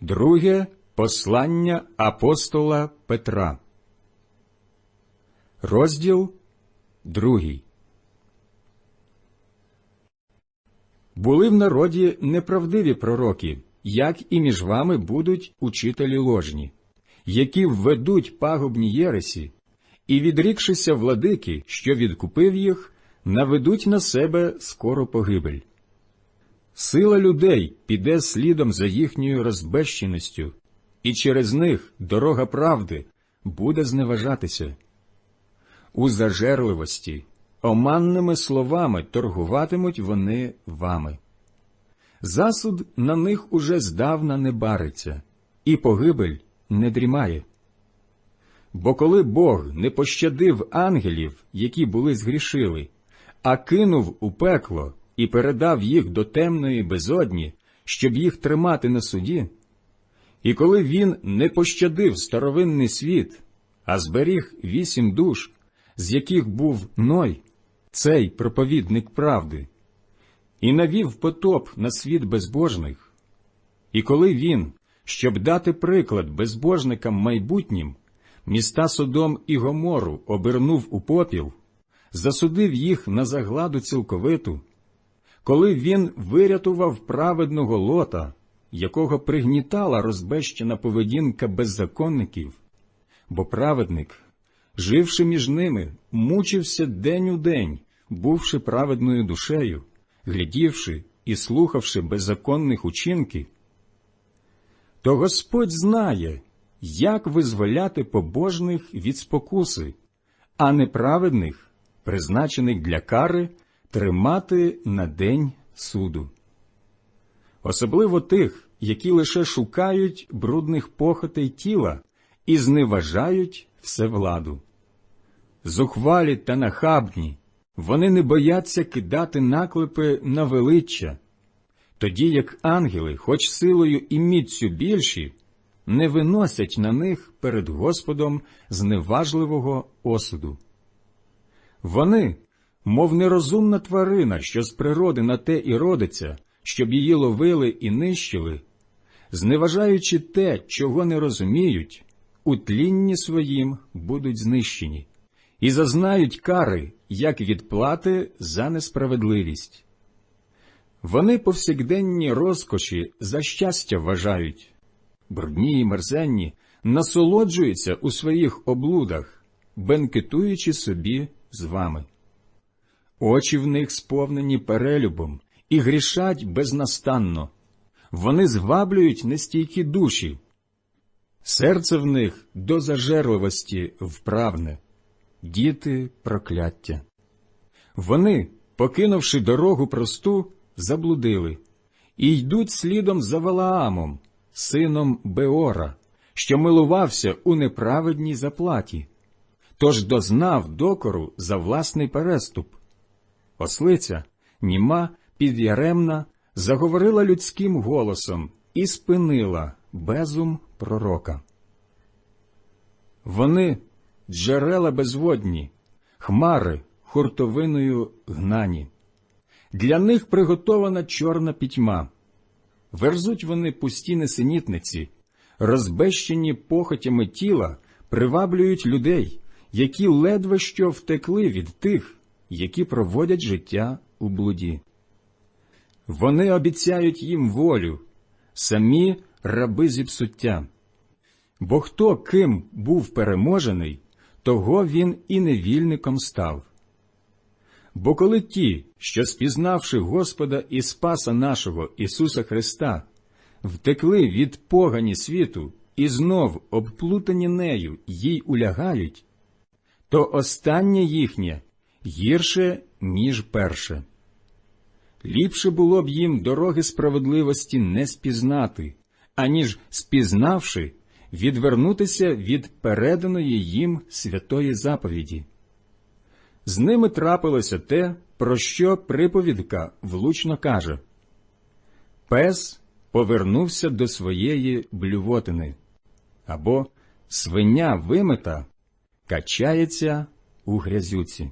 Друге послання апостола Петра. Розділ другий. Були в народі неправдиві пророки, як і між вами будуть учителі ложні, які введуть пагубні єресі, і, відрікшися владики, що відкупив їх, наведуть на себе скоро погибель. Сила людей піде слідом за їхньою розбещеністю, і через них дорога правди буде зневажатися. У зажерливості, оманними словами торгуватимуть вони вами. Засуд на них уже здавна не бариться, і погибель не дрімає. Бо коли Бог не пощадив ангелів, які були згрішили, а кинув у пекло і передав їх до темної безодні, щоб їх тримати на суді, і коли він не пощадив старовинний світ, а зберіг вісім душ, з яких був Ной, цей проповідник правди, і навів потоп на світ безбожних, і коли він, щоб дати приклад безбожникам майбутнім, міста Содом і Гомору обернув у попіл, засудив їх на загладу цілковиту, коли він вирятував праведного лота, якого пригнітала розбещена поведінка беззаконників, бо праведник, живши між ними, мучився день у день, бувши праведною душею, глядівши і слухавши беззаконних учинків, то Господь знає, як визволяти побожних від спокуси, а неправедних, призначених для кари, тримати на день суду. Особливо тих, які лише шукають брудних похотей тіла і зневажають всевладу. Зухвалі та нахабні, вони не бояться кидати наклепи на величчя, тоді як ангели, хоч силою і міцю більші, не виносять на них перед Господом зневажливого осуду. Вони, мов нерозумна тварина, що з природи на те і родиться, щоб її ловили і нищили, зневажаючи те, чого не розуміють, у тлінні своїм будуть знищені, і зазнають кари, як відплати за несправедливість. Вони повсякденні розкоші за щастя вважають, брудні й мерзенні, насолоджуються у своїх облудах, бенкетуючи собі з вами. Очі в них сповнені перелюбом і грішать безнастанно, вони зваблюють нестійкі душі. Серце в них до зажерливості вправне, діти прокляття. Вони, покинувши дорогу просту, заблудили і йдуть слідом за Валаамом, сином Беора, що милувався у неправедній заплаті, тож дознав докору за власний переступ. Ослиця, німа, підяремна, заговорила людським голосом і спинила безум пророка. Вони джерела безводні, хмари хуртовиною гнані. Для них приготована чорна пітьма. Верзуть вони пусті несенітниці, розбещені похотями тіла, приваблюють людей, які ледве що втекли від тих, які проводять життя у блуді. Вони обіцяють їм волю, самі раби зіпсуття. Бо хто ким був переможений, того він і невільником став. Бо коли ті, що спізнавши Господа і Спаса нашого Ісуса Христа, втекли від погані світу і знов обплутані нею їй улягають, то останнє їхнє гірше, ніж перше. Ліпше було б їм дороги справедливості не спізнати, аніж спізнавши, відвернутися від переданої їм святої заповіді. З ними трапилося те, про що приповідка влучно каже Пес повернувся до своєї блювотини, або свиня вимита качається у грязюці.